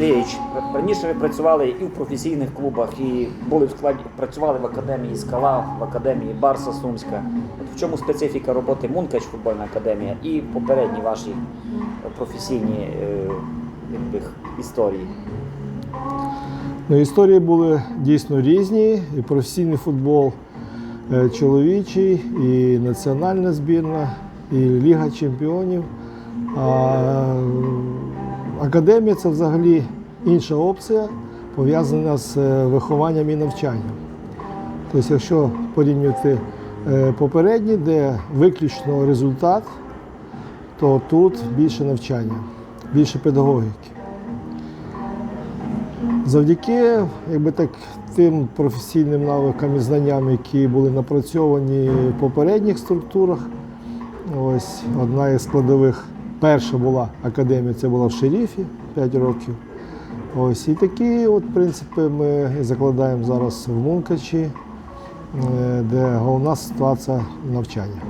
Сергійович, раніше ви працювали і в професійних клубах, і були в складі, працювали в академії Скала, в академії Барса Сумська. От в чому специфіка роботи Мункач футбольна академія і попередні ваші професійні е, історії? Ну, історії були дійсно різні. І професійний футбол е, чоловічий, і національна збірна, і Ліга чемпіонів. А академія це взагалі інша опція, пов'язана з е, вихованням і навчанням. Тобто, якщо порівнювати е, попередні, де виключно результат, то тут більше навчання, більше педагогіки. Завдяки якби так, тим професійним навикам і знанням, які були напрацьовані в попередніх структурах, ось одна із складових, перша була академія, це була в шеріфі 5 років. Ось і такі, от, принципи, ми закладаємо зараз в Мункачі, е, де головна ситуація навчання.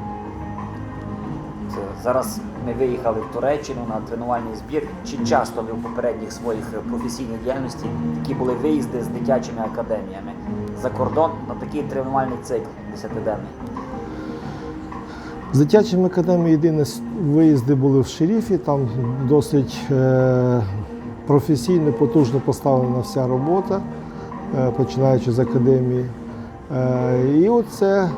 Зараз ми виїхали в Туреччину на тренувальний збір. Чи часто ви в попередніх своїх професійних діяльності такі були виїзди з дитячими академіями за кордон на такий тренувальний цикл 10-денний? З дитячими академіями єдине виїзди були в шеріфі, там досить е, професійно, потужно поставлена вся робота, е, починаючи з академії. Е, і оце,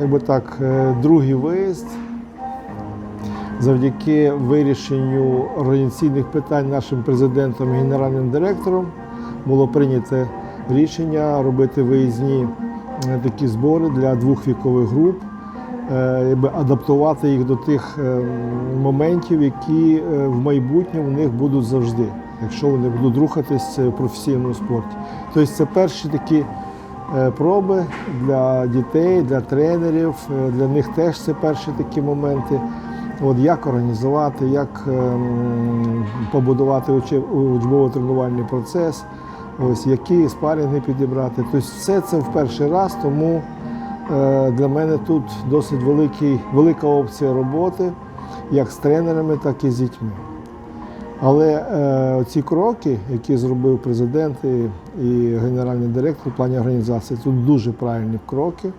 якби так, другий виїзд. Завдяки вирішенню організаційних питань нашим президентом і генеральним директором було прийнято рішення робити виїзні такі збори для двох вікових груп якби адаптувати їх до тих е, моментів, які е, в майбутньому в них будуть завжди, якщо вони будуть рухатись в професійному спорті. Тобто це перші такі е, проби для дітей, для тренерів, е, для них теж це перші такі моменти. От як організувати, як ем, побудувати учбово-тренувальний процес, ось які спарінги підібрати. Тобто все це в перший раз, тому Е, Для мене тут досить великий, велика опція роботи як з тренерами, так і з дітьми. Але е, ці кроки, які зробив президент і, і генеральний директор в плані організації, тут дуже правильні кроки,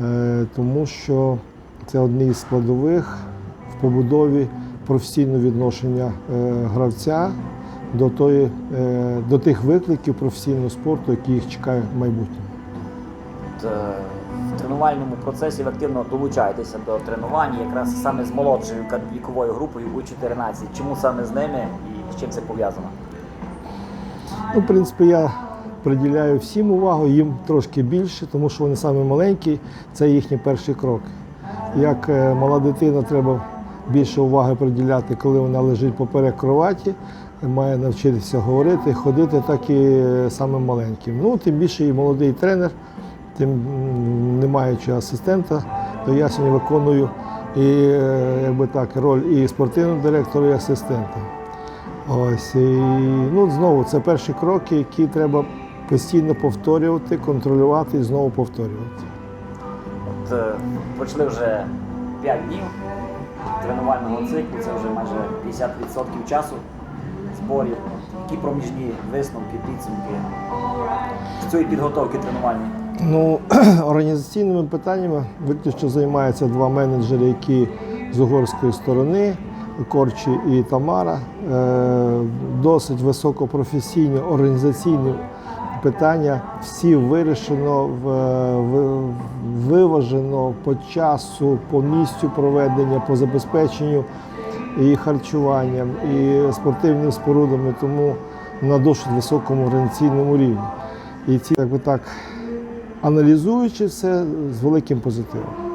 е, тому що це одні з складових в побудові професійного відношення е, гравця до, тої, е, до тих викликів професійного спорту, які їх чекає в майбутньому. В тренувальному процесі ви активно долучаєтеся до тренувань, якраз саме з молодшою віковою групою У-14. Чому саме з ними і з чим це пов'язано? Ну, в принципі, я приділяю всім увагу, їм трошки більше, тому що вони самі маленькі, це їхні перші кроки. Як е, мала дитина, треба більше уваги приділяти, коли вона лежить поперек кроваті, має навчитися говорити, ходити, так і е, самим маленьким. Ну, тим більше і молодий тренер, тим не маючи асистента, то я сьогодні виконую і, е, якби так, роль і спортивного директора, і асистента. Ось і ну знову це перші кроки, які треба постійно повторювати, контролювати і знову повторювати. От е, пройшли вже 5 днів тренувального циклу, це вже майже 50% часу зборів. Які проміжні висновки, підсумки з цієї підготовки тренувальної? Ну, організаційними питаннями виключно займаються два менеджери, які з угорської сторони, Корчі і Тамара. Е, Досить високопрофесійні організаційні питання. Всі вирішено, виважено по часу, по місцю проведення, по забезпеченню і харчуванням, і спортивними спорудами, тому на досить високому організаційному рівні. І ці, якби так, аналізуючи все з великим позитивом.